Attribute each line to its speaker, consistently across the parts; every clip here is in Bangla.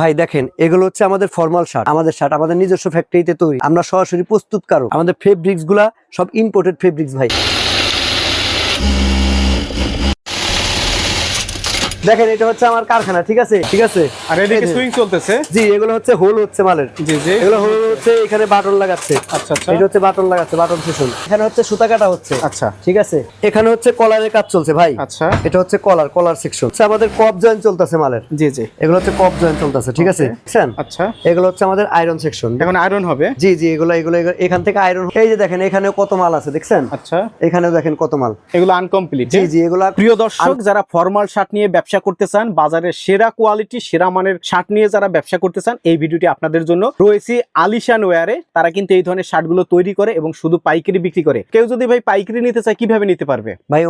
Speaker 1: ভাই দেখেন, এগুলো হচ্ছে আমাদের ফর্মাল শার্ট আমাদের শার্ট আমাদের নিজস্ব ফ্যাক্টরিতে তৈরি। আমরা সরাসরি প্রস্তুত কারও আমাদের ফেব্রিক্সগুলা সব ইম্পোর্টেড ফেব্রিক্স ভাই। দেখেন এটা হচ্ছে আমার কারখানা ঠিক আছে? ঠিক আছে?
Speaker 2: আর এদিকে সুইং চলতেছে?
Speaker 1: জি এগুলো হচ্ছে হোল হচ্ছে মালের।
Speaker 2: জি জি।
Speaker 1: এগুলো হোল হচ্ছে এখানে বাটন লাগাচ্ছে।
Speaker 2: আচ্ছা আচ্ছা।
Speaker 1: এটা হচ্ছে বাটন লাগাচ্ছে বাটন সেশন। এখানে হচ্ছে সুতা কাটা হচ্ছে।
Speaker 2: আচ্ছা।
Speaker 1: ঠিক আছে? এখানে হচ্ছে কলারের কাজ চলছে ভাই।
Speaker 2: আচ্ছা।
Speaker 1: এটা হচ্ছে কলার কলার সেকশন আমাদের কপ জয়েন্ট চলতেছে মালের।
Speaker 2: জি জি।
Speaker 1: এগুলো হচ্ছে কপ জয়েন্ট চলতেছে ঠিক আছে. বুঝছেন
Speaker 2: আচ্ছা।
Speaker 1: এগুলো হচ্ছে আমাদের আয়রন সেকশন
Speaker 2: এখন আয়রন হবে?
Speaker 1: জি জি এগুলো এগুলো এখান থেকে আয়রন এই যে দেখেন এখানেও কত মাল আছে দেখছেন?
Speaker 2: আচ্ছা।
Speaker 1: এখানেও দেখেন কত মাল।
Speaker 2: এগুলো আনকমপ্লিট
Speaker 1: জি জি এগুলা
Speaker 2: প্রিয় দর্শক যারা ফর্মাল শার্ট নিয়ে ব্যবসা করতে চান বাজারের সেরা কোয়ালিটি সেরা মানের শার্ট নিয়ে যারা ব্যবসা করতে চান এই ভিডিওটি আপনাদের জন্য। রয়েছে আলিশান ওয়ারে তারা কিন্তু এই ধরনের শার্টগুলো তৈরি করে এবং শুধু পাইকারি বিক্রি করে। কেউ যদি ভাই পাইকারি নিতে চায় কীভাবে নিতে পারবে?
Speaker 1: ভাই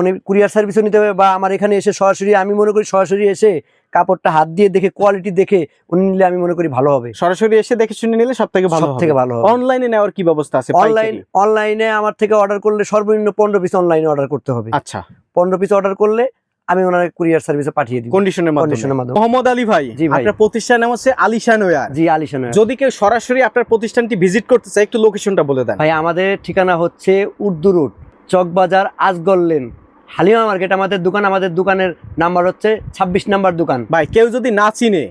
Speaker 1: উনি কুরিয়ার সার্ভিসও নিতে হবে বা আমার এখানে এসে সরাসরি আমি মনে করি সরাসরি এসে কাপড়টা হাত দিয়ে দেখে কোয়ালিটি দেখে উনি নিলে আমি মনে করি ভালো হবে।
Speaker 2: সরাসরি এসে দেখে শুনে নিলে সব থেকে ভালো
Speaker 1: থেকে ভালো হবে।
Speaker 2: অনলাইনে নেওয়ার কি ব্যবস্থা আছে
Speaker 1: অনলাইন অনলাইনে আমার থেকে অর্ডার করলে সর্বনিম্ন পনেরো পিস অনলাইনে অর্ডার করতে হবে।
Speaker 2: আচ্ছা।
Speaker 1: পনেরো পিস অর্ডার করলে আমি ওনার কুরিয়ার সার্ভিসে পাঠিয়ে দিব।
Speaker 2: কন্ডিশনের মাধ্যমে। মোহাম্মদ আলী ভাই
Speaker 1: জি ভাই।
Speaker 2: আপনার প্রতিষ্ঠান নাম হচ্ছে আলিশান ওয়ার
Speaker 1: জি আলিশান
Speaker 2: যদি কেউ সরাসরি আপনার প্রতিষ্ঠানটি ভিজিট করতে চায় একটু লোকেশনটা বলে দেন।
Speaker 1: ভাই আমাদের ঠিকানা হচ্ছে Urdu route Chawkbazar Ajgal lane Halima market আমাদের দোকান আমাদের দোকানের নাম্বার হচ্ছে ছাব্বিশ নাম্বার দোকান।
Speaker 2: ভাই কেউ যদি না চিনে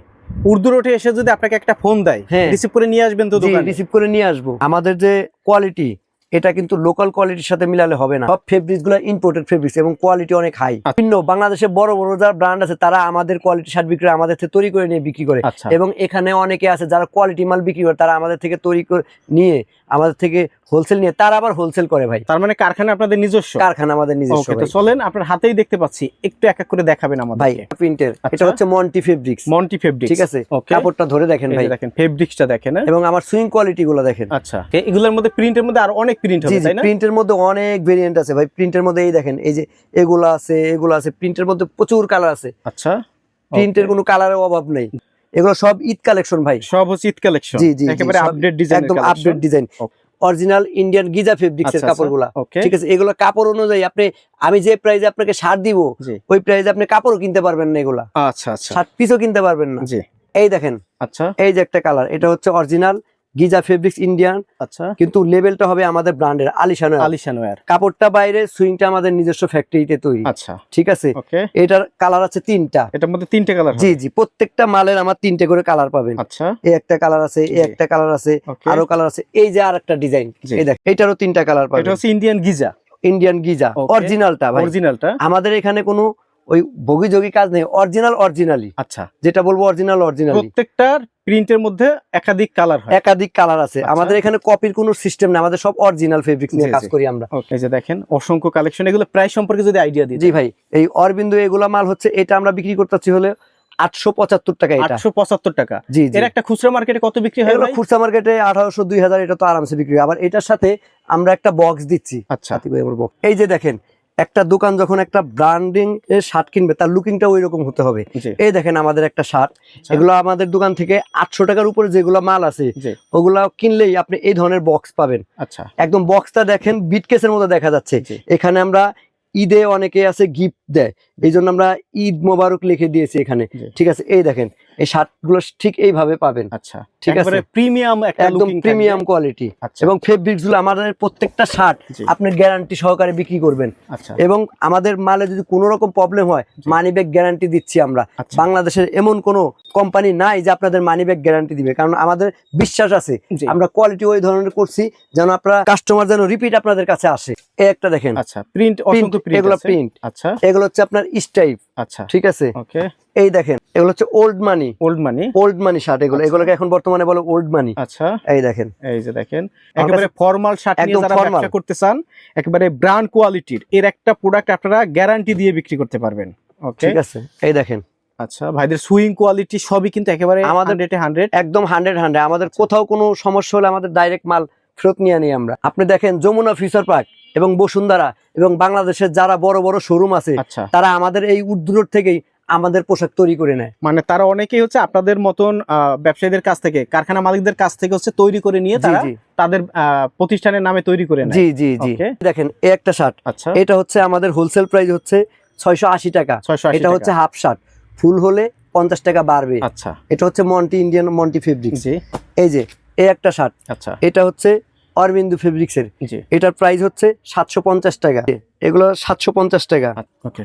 Speaker 2: উর্দু রোডে এসে যদি আপনাকে একটা ফোন দেয়
Speaker 1: হ্যাঁ।
Speaker 2: রিসিভ করে নিয়ে আসবেন তো দোকানে।
Speaker 1: রিসিভ করে নিয়ে আসব। আমাদের যে কোয়ালিটি এটা কিন্তু লোকাল কোয়ালিটির সাথে মিলালে হবে না। সব ফেব্রিক্সগুলো ইম্পোর্টেড ফেব্রিক্স এবং কোয়ালিটি অনেক হাই
Speaker 2: আচ্ছা।
Speaker 1: ভিন্ন বাংলাদেশে বড় বড় যারা ব্র্যান্ড আছে তারা আমাদের কোয়ালিটি শার্ট বিক্রি আমাদের থেকে তৈরি করে নিয়ে বিক্রি করে।
Speaker 2: আচ্ছা।
Speaker 1: এবং এখানে অনেকে আছে যারা কোয়ালিটি মাল বিক্রি করে তারা আমাদের থেকে তৈরি করে নিয়ে আমাদের থেকে হোলসেল নিয়ে তারা আবার হোলসেল করে ভাই।
Speaker 2: তার মানে কারখানা আপনাদের নিজস্ব?
Speaker 1: কারখানা আমাদের নিজস্ব
Speaker 2: তো চলেন আপনার হাতেই দেখতে পাচ্ছি একটু এক এক করে দেখাবেন
Speaker 1: ভাই প্রিন্টের এটা
Speaker 2: আচ্ছা।
Speaker 1: হচ্ছে মন্টি ফেব্রিক্স
Speaker 2: মন্টি ফেব্রিক্স
Speaker 1: ঠিক আছে? কাপড়টা ধরে দেখেন ভাই।
Speaker 2: দেখেন ফেব্রিক্সটা দেখেন হ্যাঁ?
Speaker 1: এবং আমার সুইং কোয়ালিটি গুলো দেখেন।
Speaker 2: আচ্ছা। এগুলোর মধ্যে প্রিন্টের মধ্যে আর অনেক প্রিন্ট হবে তাই না?
Speaker 1: প্রিন্টের মধ্যে অনেক ভেরিয়েন্ট আছে। ভাই প্রিন্টের মধ্যে এই দেখেন এই যে এগুলো আছে এগুলো আছে। প্রিন্টের মধ্যে প্রচুর কালার আছে।
Speaker 2: আচ্ছা
Speaker 1: প্রিন্টের কোনো কালারের অভাব নেই। এগুলো সব ঈদ কালেকশন ভাই।
Speaker 2: সব হচ্ছে ঈদ কালেকশন
Speaker 1: জি, জি,
Speaker 2: একেবারে আপডেট ডিজাইন
Speaker 1: একদম update design original Indian Giza fabrics এর কাপড়গুলা। ঠিক আছে এগুলো কাপড় অনুযায়ী আপনি আমি যে প্রাইজে আপনাকে শার্ট দিব ওই প্রাইজে আপনি কাপড় কিনতে পারবেন না এগুলা।
Speaker 2: আচ্ছা আচ্ছা।
Speaker 1: শার্ট পিসও কিনতে পারবেন না।
Speaker 2: জি।
Speaker 1: এই দেখেন
Speaker 2: আচ্ছা।
Speaker 1: এই যে একটা কালার এটা হচ্ছে অরিজিনাল গিজা ফেব্রিক্স ইন্ডিয়ান
Speaker 2: আচ্ছা।
Speaker 1: কিন্তু লেভেলটা হবে আমাদের ব্র্যান্ডের আলিশান
Speaker 2: আলিশান ওয়্যার
Speaker 1: কাপড়টা বাইরে সুইংটা আমাদের নিজস্ব ফ্যাক্টরিতে তৈরি।
Speaker 2: আচ্ছা।
Speaker 1: ঠিক আছে? এটার কালার আছে তিনটা।
Speaker 2: এটার মধ্যে তিনটে কালার
Speaker 1: জি জি প্রত্যেকটা মালের আমার তিনটে করে কালার পাবেন।
Speaker 2: আচ্ছা।
Speaker 1: এই একটা কালার আছে এই একটা কালার আছে আরও কালার আছে এই যে আর একটা ডিজাইন। এই দেখ এটারও তিনটা কালার পাবেন।
Speaker 2: এটা হচ্ছে ইন্ডিয়ান গিজা।
Speaker 1: Indian Giza. অরিজিনালটা ভাই।
Speaker 2: অরিজিনালটা
Speaker 1: আমাদের এখানে কোনো ওই বগি যোগী কাজ নেই অরিজিনাল অরিজিনালি
Speaker 2: আচ্ছা।
Speaker 1: যেটা বলব অরিজিনাল অরিজিনাল
Speaker 2: প্রত্যেকটার প্রিন্টের মধ্যে একাধিক কালার হয়।
Speaker 1: একাধিক কালার আছে।
Speaker 2: আচ্ছা।
Speaker 1: আমাদের এখানে কপির কোনো সিস্টেম নেই আমাদের সব অরিজিনাল ফেব্রিক নিয়ে কাজ করি আমরা।
Speaker 2: ওকে এই যে দেখেন অসংখ্য কালেকশন এগুলো প্রাইস সম্পর্কে যদি আইডিয়া দিই
Speaker 1: জি ভাই এই অরবিন্দু এগুলা মাল হচ্ছে এটা আমরা বিক্রি করতেছি হলে আটশো পঁচাত্তর টাকা
Speaker 2: আটশো পঁচাত্তর টাকা।
Speaker 1: জি
Speaker 2: এর একটা খুচরা মার্কেটে কত বিক্রি হয়
Speaker 1: খুচরা মার্কেটে আঠারোশো দুই হাজার এটা তো আরামসে বিক্রি হয়। আবার এটার সাথে আমরা একটা বক্স দিচ্ছি।
Speaker 2: আচ্ছা।
Speaker 1: এই যে দেখেন একটা দোকান যখন একটা ব্র্যান্ডিং এর শার্ট কিনবে তার লুকিংটা ওই রকম হতে হবে। এই দেখেন আমাদের একটা শার্ট
Speaker 2: আচ্ছা।
Speaker 1: এগুলো আমাদের দোকান থেকে আটশো টাকার উপরে যেগুলো মাল আছে ওগুলা কিনলেই আপনি এই ধরনের বক্স পাবেন।
Speaker 2: আচ্ছা।
Speaker 1: একদম বক্সটা দেখেন বিটকেসের মতো দেখা যাচ্ছে। এখানে আমরা ঈদে অনেকে আছে গিফট দেয়। এই জন্য আমরা ঈদ মোবারক লিখে দিয়েছি এখানে। ঠিক আছে এই দেখেন এই শার্টগুলো ঠিক এইভাবে পাবেন।
Speaker 2: আচ্ছা।
Speaker 1: ঠিক আছে।
Speaker 2: প্রিমিয়াম
Speaker 1: একদম প্রিমিয়াম কোয়ালিটি
Speaker 2: আচ্ছা।
Speaker 1: এবং ফেব্রিক্সগুলো আমাদের প্রত্যেকটা শার্ট আপনি গ্যারান্টি সহকারে বিক্রি করবেন।
Speaker 2: আচ্ছা।
Speaker 1: এবং আমাদের মালে যদি কোনো রকম প্রবলেম হয়। মানি ব্যাগ গ্যারান্টি দিচ্ছি আমরা।
Speaker 2: আচ্ছা।
Speaker 1: বাংলাদেশের এমন কোনো কোম্পানি নাই যে আপনাদের মানি ব্যাগ গ্যারান্টি দিবে। কারণ আমাদের বিশ্বাস আছে। আমরা কোয়ালিটি ওই ধরনের করছি যেন আপনারা কাস্টমার যেন রিপিট আপনাদের কাছে আসে। এই একটা দেখেন।
Speaker 2: আচ্ছা প্রিন্ট
Speaker 1: এগুলো প্রিন্ট
Speaker 2: আচ্ছা।
Speaker 1: এগুলো হচ্ছে আপনার স্টাইপ
Speaker 2: আচ্ছা।
Speaker 1: ঠিক আছে?
Speaker 2: ওকে
Speaker 1: এই দেখেন এগুলো হচ্ছে old money
Speaker 2: old money
Speaker 1: old money shirt এগুলো।
Speaker 2: আচ্ছা।
Speaker 1: এগুলোকে এখন বর্তমানে বলো ওল্ড মানি
Speaker 2: আচ্ছা।
Speaker 1: এই দেখেন।
Speaker 2: এই যে দেখেন একেবারে ফর্মাল শার্ট নিয়ে যারা ব্যবসা করতে চান একেবারে ব্র্যান্ড কোয়ালিটির এর একটা প্রোডাক্ট আপনারা গ্যারান্টি দিয়ে বিক্রি করতে পারবেন। ওকে
Speaker 1: ঠিক আছে। এই দেখেন।
Speaker 2: আচ্ছা ভাইদের সুইং কোয়ালিটি সবই কিন্তু একেবারে
Speaker 1: আমাদের-
Speaker 2: আমাদের রেটে হান্ড্রেড
Speaker 1: একদম হান্ড্রেড হান্ড্রেড আমাদের কোথাও কোনো সমস্যা হলে আমাদের ডাইরেক্ট মাল ফেরত নিয়ে আনি আমরা। আপনি দেখেন যমুনা ফিউচার পার্ক এবং বসুন্ধরা এবং বাংলাদেশের যারা বড় বড় শোরুম আছে
Speaker 2: আচ্ছা।
Speaker 1: তারা আমাদের এই উদ্দূর থেকেই আমাদের পোশাক তৈরি করে নেয়।
Speaker 2: মানে তারা অনেকেই হচ্ছে আপনাদের মতন ব্যবসায়ীদের কাছ থেকে কারখানা মালিকদের কাছ থেকে হচ্ছে তৈরি করে নিয়ে তারা তাদের প্রতিষ্ঠানের নামে তৈরি করে নেয়।
Speaker 1: জি জি জি। দেখেন এই একটা শার্ট
Speaker 2: আচ্ছা।
Speaker 1: এটা হচ্ছে আমাদের হোলসেল প্রাইস হচ্ছে ছয়শো আশি টাকা।
Speaker 2: ছয়শো
Speaker 1: এটা হচ্ছে হাফ শার্ট ফুল হলে পঞ্চাশ টাকা বাড়বে।
Speaker 2: আচ্ছা।
Speaker 1: এটা হচ্ছে মন্টি ইন্ডিয়ান মন্টি ফেব্রিক্স
Speaker 2: জি।
Speaker 1: এই যে এই একটা শার্ট
Speaker 2: আচ্ছা।
Speaker 1: এটা হচ্ছে অরবিন্দু ফেব্রিক্সের।
Speaker 2: এর
Speaker 1: এটার প্রাইস হচ্ছে সাতশো পঞ্চাশ টাকা। এগুলো সাতশো পঞ্চাশ টাকা।
Speaker 2: ওকে।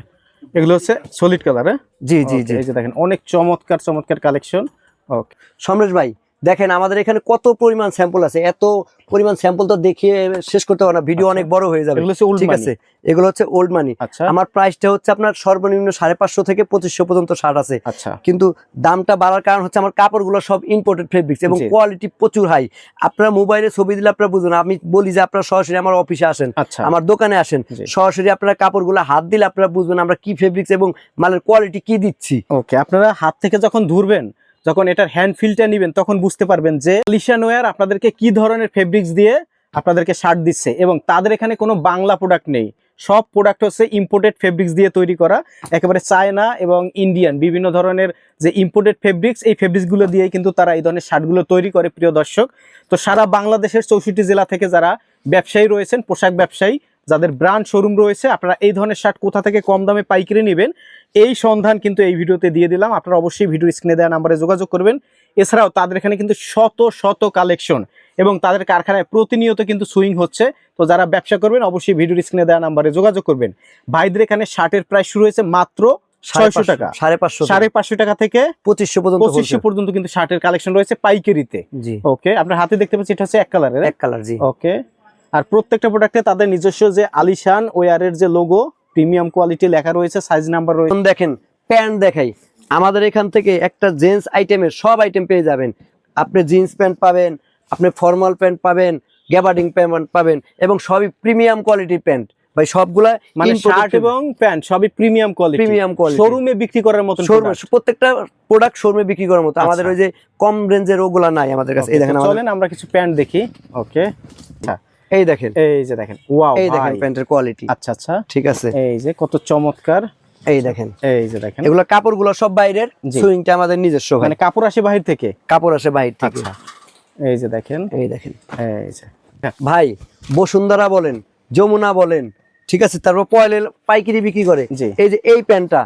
Speaker 2: এগুলো হচ্ছে সলিড কালার হ্যাঁ?
Speaker 1: জি জি জি।
Speaker 2: দেখেন অনেক চমৎকার চমৎকার কালেকশন ওকে।
Speaker 1: সমরেশ ভাই দেখেন আমাদের এখানে কত পরিমাণ স্যাম্পল আছে এত পরিমাণ স্যাম্পল তো দেখিয়ে শেষ করতে পারব না ভিডিও
Speaker 2: আচ্ছা।
Speaker 1: অনেক বড় হয়ে যাবে। ঠিক আছে এগুলো হচ্ছে ওল্ড মানি
Speaker 2: আচ্ছা।
Speaker 1: আমার প্রাইসটা হচ্ছে আপনার সর্বনিম্ন সাড়ে পাঁচশো থেকে পঁচিশশো পর্যন্ত শার্ট আছে।
Speaker 2: আচ্ছা।
Speaker 1: কিন্তু দামটা বাড়ার কারণ হচ্ছে আমার কাপড়গুলো সব ইম্পোর্টেড ফেব্রিক্স এবং কোয়ালিটি প্রচুর হাই আপনার মোবাইলে ছবি দিলে আপনারা বুঝুন আমি বলি যে আপনারা সরাসরি আমার অফিসে আসেন আমার দোকানে আসেন সরাসরি আপনারা কাপড়গুলো হাত দিলে আপনারা বুঝবেন আমরা কি ফেব্রিক্স এবং মালের কোয়ালিটি কি দিচ্ছি।
Speaker 2: ওকে আপনারা হাত থেকে যখন ধরবেন যখন এটার হ্যান্ড ফিলটা নেবেন, তখন বুঝতে পারবেন যে লিশান ওয়ার আপনাদেরকে কি ধরনের ফেব্রিক্স দিয়ে আপনাদেরকে শার্ট দিচ্ছে এবং তাদের এখানে কোনো বাংলা প্রোডাক্ট নেই। সব প্রোডাক্ট হচ্ছে ইম্পোর্টেড ফেব্রিক্স দিয়ে তৈরি করা, একেবারে চায়না এবং ইন্ডিয়ান বিভিন্ন ধরনের যে ইম্পোর্টেড ফেব্রিক্স এই ফেব্রিক্সগুলো দিয়েই কিন্তু তারা এই ধরনের শার্টগুলো তৈরি করে, প্রিয় দর্শক। তো সারা বাংলাদেশের চৌষট্টি জেলা থেকে যারা ব্যবসায়ী রয়েছেন, পোশাক ব্যবসায়ী যাদের ব্র্যান্ড শোরুম রয়েছে আপনারা এই ধরনের শার্ট কোথা থেকে কম দামে পাইকারি নেবেন এই সন্ধান কিন্তু এই ভিডিওতে দিয়ে দিলাম। আপনারা অবশ্যই ভিডিও স্ক্রিনে দেওয়া নাম্বারে যোগাযোগ করবেন। এছাড়াও তাদের এখানে কিন্তু শত শত কালেকশন এবং তাদের কারখানায় প্রতিনিয়ত কিন্তু সুইং হচ্ছে। তো যারা ব্যবসা করবেন অবশ্যই ভিডিও স্ক্রিনে দেওয়া নাম্বারে যোগাযোগ করবেন। ভাইদের এখানে শার্টের প্রাইস শুরু হয়েছে মাত্র ছয়শো টাকা।
Speaker 1: সাড়ে পাঁচশো
Speaker 2: সাড়ে পাঁচশো টাকা থেকে
Speaker 1: পঁচিশশো পর্যন্ত
Speaker 2: পঁচিশশো পর্যন্ত কিন্তু শার্টের কালেকশন রয়েছে পাইকারিতে।
Speaker 1: জি।
Speaker 2: ওকে আপনার হাতে দেখতে পাচ্ছি এটা হচ্ছে এক কালারের
Speaker 1: এক কালার জি।
Speaker 2: ওকে আর প্রত্যেকটা প্রোডাক্টে তাদের নিজস্ব যে আলিশান ওয়ারের যে লোগো প্রিমিয়াম কোয়ালিটি লেখা রয়েছে সাইজ নাম্বার রয়েছে।
Speaker 1: দেখেন প্যান্ট দেখাই। আমাদের এখান থেকে একটা জেন্টস আইটেমের সব আইটেম পেয়ে যাবেন। আপনি জিন্স প্যান্ট পাবেন আপনি ফর্মাল প্যান্ট পাবেন গ্যাবার্ডিং প্যান্ট পাবেন এবং সবই প্রিমিয়াম কোয়ালিটির প্যান্ট ভাই সবগুলা
Speaker 2: মানে শার্ট এবং প্যান্ট সবই প্রিমিয়াম কোয়ালিটি
Speaker 1: প্রিমিয়াম কোয়ালিটি
Speaker 2: শোরুমে বিক্রি করার মতো
Speaker 1: শোরুমে প্রত্যেকটা প্রোডাক্ট শোরুমে বিক্রি করার মতো। আমাদের
Speaker 2: আচ্ছা।
Speaker 1: ওই যে কম রেঞ্জের ওগুলা নাই আমাদের কাছে। এই দেখেন
Speaker 2: চলেন আমরা কিছু প্যান্ট দেখি। ওকে
Speaker 1: এই দেখেন।
Speaker 2: এই যে দেখেন। ওয়াও
Speaker 1: এই দেখেন প্যান্টের কোয়ালিটি
Speaker 2: আচ্ছা আচ্ছা।
Speaker 1: ঠিক আছে।
Speaker 2: এই যে কত চমৎকার।
Speaker 1: এই দেখেন।
Speaker 2: এই যে দেখেন।
Speaker 1: এগুলো কাপড়গুলো সব বাইরের সুইংটা আমাদের নিজস্ব ভাই।
Speaker 2: মানে কাপড় আসে বাহির থেকে?
Speaker 1: কাপড় আসে থেকে।
Speaker 2: আচ্ছা। এই যে দেখেন।
Speaker 1: এই দেখেন।
Speaker 2: এই যে।
Speaker 1: ভাই বসুন্ধরা বলেন যমুনা বলেন ঠিক আছে? তারপর পয়লে পাইকারি বিক্রি করে। এই যে এই প্যান্টটা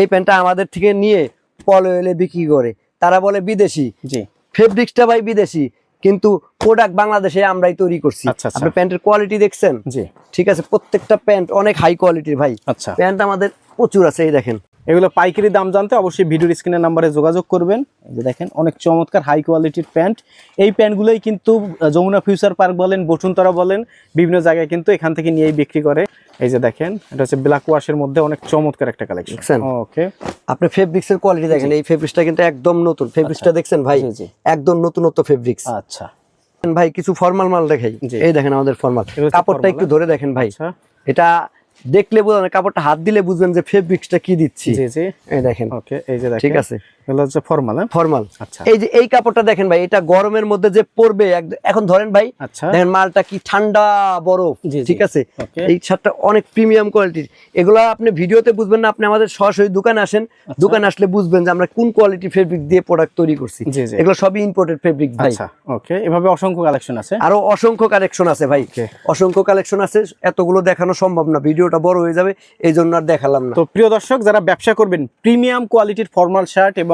Speaker 1: এই প্যান্টটা আমাদের থেকে নিয়ে পলয়েলে বিক্রি করে। তারা বলে বিদেশি।
Speaker 2: জি।
Speaker 1: ফেব্রিক্সটা ভাই বিদেশি। কিন্তু প্রোডাক্ট বাংলাদেশে আমরাই তৈরি করছি।
Speaker 2: আচ্ছা, আচ্ছা।
Speaker 1: আপনি প্যান্টের কোয়ালিটি দেখছেন?
Speaker 2: জি।
Speaker 1: ঠিক আছে প্রত্যেকটা প্যান্ট অনেক হাই কোয়ালিটির ভাই।
Speaker 2: আচ্ছা।
Speaker 1: প্যান্ট আমাদের প্রচুর আছে এই দেখেন।
Speaker 2: এগুলো পাইকারি দাম জানতে অবশ্যই ভিডিওর স্ক্রিনের নাম্বারে যোগাযোগ করবেন। এই যে দেখেন অনেক চমৎকার হাই কোয়ালিটির প্যান্ট। এই প্যান্টগুলোই কিন্তু যমুনা ফিউচার পার্ক বলেন বসুন্ধরা বলেন বিভিন্ন জায়গায় কিন্তু এখান থেকে নিয়েই বিক্রি করে। এই যে দেখেন এটা হচ্ছে ব্ল্যাক ওয়াশের মধ্যে অনেক চমৎকার একটা কালেকশন ওকে
Speaker 1: আপনি ফেব্রিক্স এর কোয়ালিটি দেখেন এই ফেব্রিক্সটা কিন্তু একদম নতুন। ফেব্রিক্সটা দেখছেন ভাই। একদম নতুনত্ব ফেব্রিক্স
Speaker 2: আচ্ছা।
Speaker 1: ভাই কিছু ফর্মাল মাল দেখাই। এই দেখেন আমাদের ফর্মাল কাপড়টা একটু ধরে দেখেন ভাই।
Speaker 2: আচ্ছা।
Speaker 1: এটা দেখলে বোঝেন কাপড়টা হাত দিলে বুঝবেন যে ফেব্রিক্সটা কি দিচ্ছি।
Speaker 2: জি জি।
Speaker 1: এই দেখেন।
Speaker 2: ওকে এই যে দেখেন।
Speaker 1: ঠিক আছে।
Speaker 2: হচ্ছে ফর্মাল
Speaker 1: ফর্মাল
Speaker 2: আচ্ছা।
Speaker 1: এই যে এই কাপড়টা দেখেন ভাই এটা গরমের মধ্যে যে পরবে এখন ধরেন ভাই
Speaker 2: আচ্ছা।
Speaker 1: দেখেন মালটা কি ঠান্ডা বরফ
Speaker 2: জি, জি।
Speaker 1: ঠিক আছে? এই শার্টটা অনেক প্রিমিয়াম কোয়ালিটির এগুলো আপনি ভিডিওতে বুঝবেন না আপনি আমাদের সরাসরি দোকানে আসেন। দোকানে আসলে বুঝবেন যে আমরা কোন কোয়ালিটি ফেব্রিক দিয়ে প্রোডাক্ট তৈরি করছি। এগুলো সবই ইম্পোর্টেড ফেব্রিক ভাই।
Speaker 2: আচ্ছা ওকে এভাবে অসংখ্য কালেকশন আছে।
Speaker 1: আরও অসংখ্য কালেকশন আছে ভাই. অসংখ্য কালেকশন আছে এতগুলো দেখানো সম্ভব না ভিডিওটা বড় হয়ে যাবে এই জন্য আর দেখালাম না।
Speaker 2: তো প্রিয় দর্শক যারা ব্যবসা করবেন প্রিমিয়াম কোয়ালিটির ফর্মাল শার্ট এবং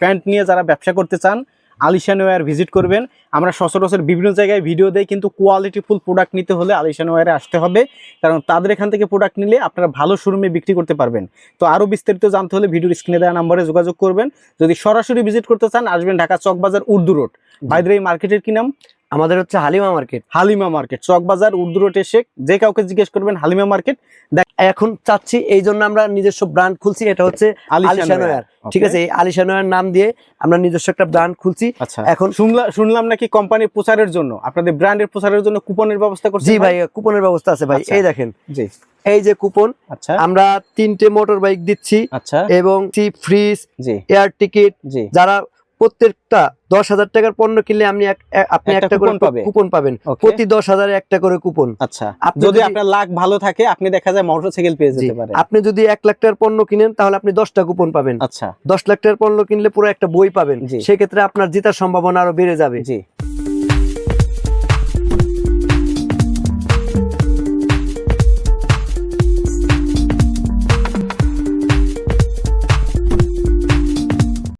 Speaker 2: প্যান্ট নিয়ে যারা ব্যবসা করতে চান আলিশান ওয়ার ভিজিট করবেন। আমরা সচরাচর বিভিন্ন জায়গায় ভিডিও দেই কিন্তু কোয়ালিটি ফুল প্রোডাক্ট নিতে হলে আলিশান ওয়ারে আসতে হবে। কারণ তাদের এখান থেকে প্রোডাক্ট নিলে আপনারা ভালো শোরুমে বিক্রি করতে পারবেন। তো আরও বিস্তারিত জানতে হলে ভিডিওর স্ক্রিনে দেওয়া নাম্বারে যোগাযোগ করবেন। যদি সরাসরি ভিজিট করতে চান আসবেন ঢাকা চকবাজার উর্দু রোড। বাইদের এই মার্কেটের কি নাম?
Speaker 1: আমাদের হচ্ছে Halima market.
Speaker 2: Halima market Chawkbazar Urdu road এসে যে কাউকে জিজ্ঞেস করবেন হালিমা মার্কেট
Speaker 1: এখন চাচ্ছি এই জন্য আমরা নিজস্ব ব্র্যান্ড খুলছি এটা হচ্ছে
Speaker 2: আলিশান
Speaker 1: আলিশান
Speaker 2: ওয়্যার।
Speaker 1: ওয়্যার ঠিক আছে? এই আলিশান নাম দিয়ে আমরা নিজস্ব একটা ব্র্যান্ড খুলছি।
Speaker 2: আচ্ছা।
Speaker 1: এখন
Speaker 2: শুনলাম শুনলাম নাকি কোম্পানির প্রচারের জন্য আপনাদের ব্র্যান্ডের প্রচারের জন্য কুপনের ব্যবস্থা করছি
Speaker 1: জি ভাই? কুপনের ব্যবস্থা আছে ভাই।
Speaker 2: আচ্ছা।
Speaker 1: এই দেখেন।
Speaker 2: জি।
Speaker 1: এই যে কুপন
Speaker 2: আচ্ছা।
Speaker 1: আমরা তিনটে মোটর বাইক দিচ্ছি
Speaker 2: আচ্ছা।
Speaker 1: এবং ফ্রিজ
Speaker 2: জি।
Speaker 1: এয়ার টিকিট
Speaker 2: জি।
Speaker 1: যারা প্রত্যেকটা দশ হাজার টাকার পণ্য কিনলে আপনি আপনি
Speaker 2: একটা
Speaker 1: করে
Speaker 2: কুপন পাবে।
Speaker 1: কুপন পাবেন। প্রতি দশ হাজারে একটা করে কুপন
Speaker 2: আচ্ছা। যদি আপনার লাখ ভালো থাকে আপনি দেখা যায় মোটরসাইকেল পেয়ে। যেতে পারে
Speaker 1: আপনি যদি এক লাখ টাকার পণ্য কিনেন তাহলে আপনি দশটা কুপন পাবেন।
Speaker 2: আচ্ছা।
Speaker 1: দশ লাখ টাকার পণ্য কিনলে পুরো একটা বই পাবেন। সেক্ষেত্রে আপনার জেতার সম্ভাবনা আরও বেড়ে যাবে।
Speaker 2: জি।